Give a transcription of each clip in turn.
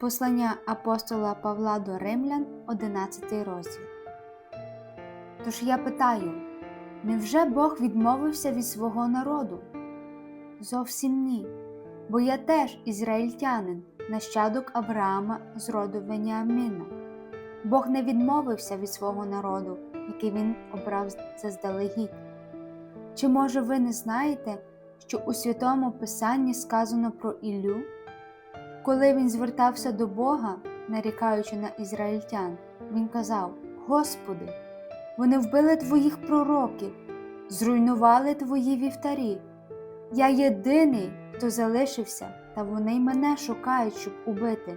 Послання апостола Павла до Римлян, 11 розділ. Тож я питаю: невже Бог відмовився від свого народу? Зовсім ні, бо я теж ізраїльтянин, нащадок Авраама з роду Веніаміна. Бог не відмовився від свого народу, який він обрав заздалегідь. Чи може ви не знаєте, що у Святому Писанні сказано про Іллю? Коли він звертався до Бога, нарікаючи на ізраїльтян, він казав: Господи, вони вбили твоїх пророків, зруйнували твої вівтарі. Я єдиний, хто залишився, та вони й мене шукають, щоб убити.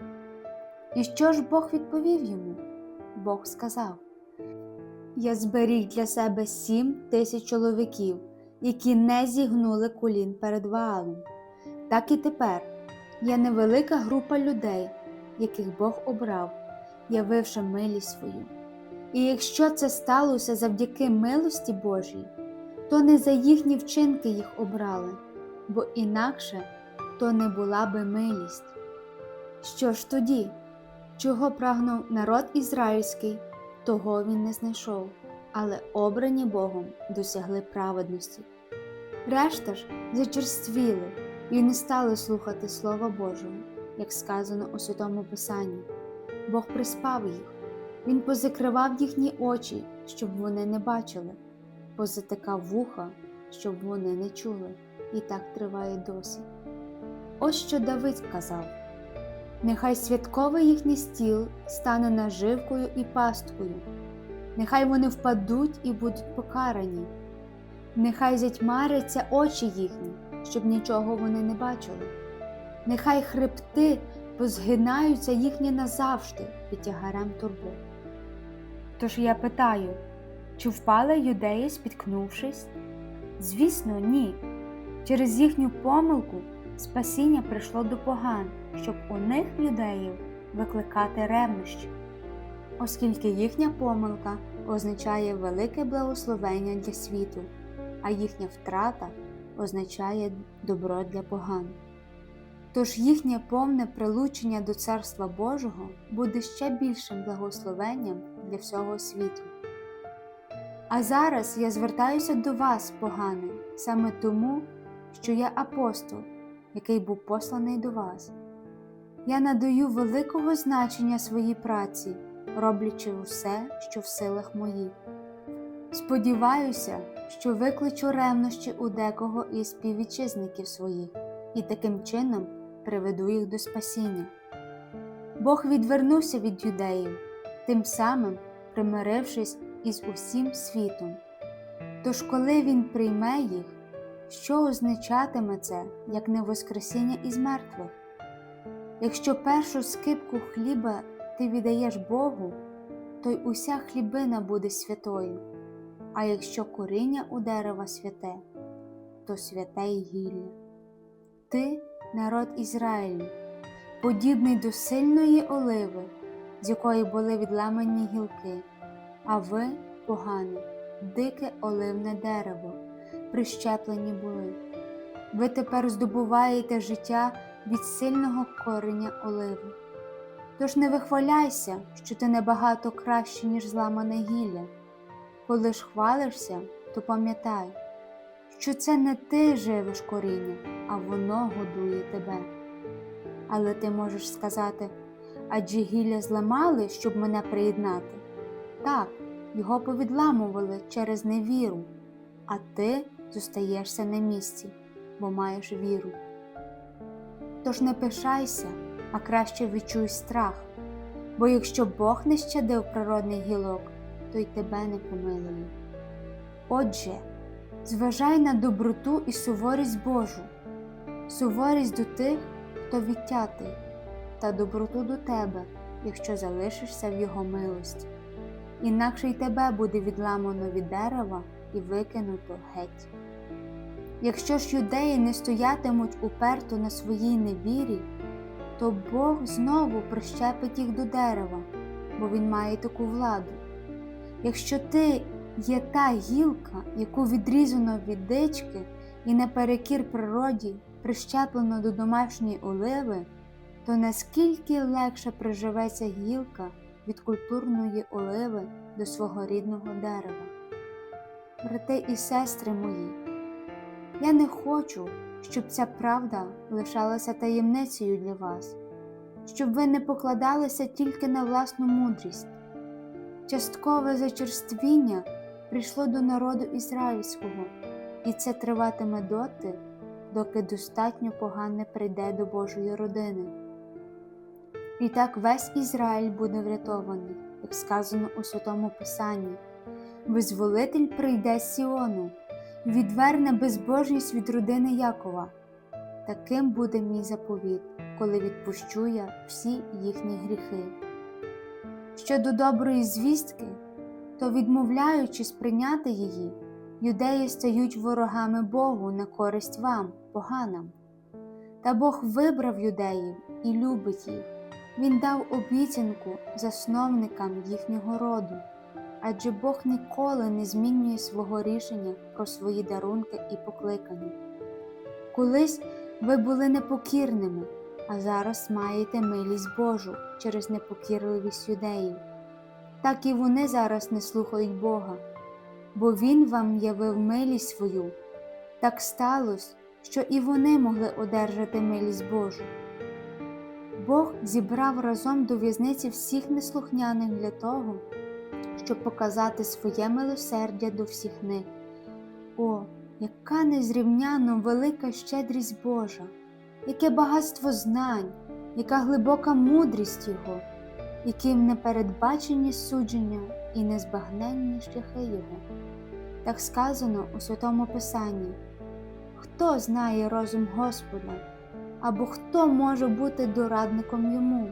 І що ж Бог відповів йому? Бог сказав: Я зберіг для себе сім тисяч чоловіків, які не зігнули колін перед Ваалом. Так і тепер є невелика група людей, яких Бог обрав, явивши милість свою. І якщо це сталося завдяки милості Божій, то не за їхні вчинки їх обрали, бо інакше то не була би милість. Що ж тоді, чого прагнув народ ізраїльський, того він не знайшов, але обрані Богом досягли праведності. Решта ж зачерствіли і не стали слухати Слова Божого, як сказано у Святому Писанні. Бог приспав їх, Він позакривав їхні очі, щоб вони не бачили, позатикав вуха, щоб вони не чули, і так триває досі. Ось що Давид казав: Нехай святковий їхній стіл стане наживкою і пасткою, нехай вони впадуть і будуть покарані, нехай затьмаряться очі їхні, щоб нічого вони не бачили, нехай хребти позгинаються їхні назавжди під тягарем турбот. Тож я питаю, чи впали юдеї, спіткнувшись? Звісно, ні. Через їхню помилку спасіння прийшло до поган, щоб у них юдеїв викликати ревнощі, оскільки їхня помилка означає велике благословення для світу, а їхня втрата означає добро для поган. Тож їхнє повне прилучення до Царства Божого буде ще більшим благословенням для всього світу. А зараз я звертаюся до вас, погани, саме тому, що я апостол, який був посланий до вас. Я надаю великого значення своїй праці, роблячи усе, що в силах моїх. Сподіваюся, що викличу ревнощі у декого із співвітчизників своїх і таким чином приведу їх до спасіння. Бог відвернувся від юдеїв, тим самим примирившись із усім світом. Тож, коли Він прийме їх, що означатиме це, як не Воскресіння із мертвих? Якщо першу скипку хліба ти віддаєш Богу, то й уся хлібина буде святою, а якщо коріння у дерева святе, то святе й гілля. Ти народ Ізраїлю, подібний до сильної оливи, з якої були відламані гілки, а ви погане, дике оливне дерево, прищеплені були. Ви тепер здобуваєте життя від сильного кореня оливи. Тож не вихваляйся, що ти набагато краще, ніж зламане гілля. Коли ж хвалишся, то пам'ятай, що це не ти живеш коріння, а воно годує тебе. Але ти можеш сказати адже гілля зламали, щоб мене приєднати. Так, його повідламували через невіру, а ти зостаєшся на місці, бо маєш віру. Тож не пишайся, а краще відчуй страх, бо якщо Бог не щадив природний гілок, то й тебе не помилує. Отже, зважай на доброту і суворість Божу, суворість до тих, хто відтятий, та доброту до тебе, якщо залишишся в Його милості. Інакше й тебе буде відламано від дерева і викинуто геть. Якщо ж юдеї не стоятимуть уперто на своїй невірі, то Бог знову прищепить їх до дерева, бо Він має таку владу. Якщо ти є та гілка, яку відрізано від дички і наперекір природі прищеплено до домашньої оливи, то наскільки легше приживеться гілка від культурної оливи до свого рідного дерева. Брати і сестри мої, я не хочу, щоб ця правда лишалася таємницею для вас, щоб ви не покладалися тільки на власну мудрість. Часткове зачерствіння прийшло до народу ізраїльського, і це триватиме доти, доки достатньо погане прийде до Божої родини. І так весь Ізраїль буде врятований, як сказано у Святому Писанні. Визволитель прийде з Сіону, відверне безбожність від родини Якова. Таким буде мій заповіт, коли відпущу я всі їхні гріхи. Щодо доброї звістки, то, відмовляючись прийняти її, юдеї стають ворогами Богу на користь вам, поганам. Та Бог вибрав юдеїв і любить їх. Він дав обіцянку засновникам їхнього роду, адже Бог ніколи не змінює свого рішення про свої дарунки і покликання. Колись ви були непокірними, а зараз маєте милість Божу через непокірливість юдеїв. Так і вони зараз не слухають Бога, бо Він вам явив милість свою. Так сталося, що і вони могли одержати милість Божу. Бог зібрав разом до в'язниці всіх неслухняних для того, щоб показати своє милосердя до всіх них. О, яка незрівняно велика щедрість Божа, яке багатство знань, яка глибока мудрість Його, яким непередбачені судження і незбагненні шляхи Його. Так сказано у Святому Писанні Хто знає розум Господа, або хто може бути дорадником йому?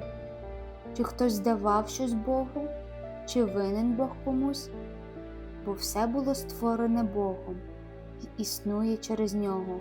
Чи хтось давав щось Богу, чи винен Бог комусь? Бо все було створене Богом і існує через нього.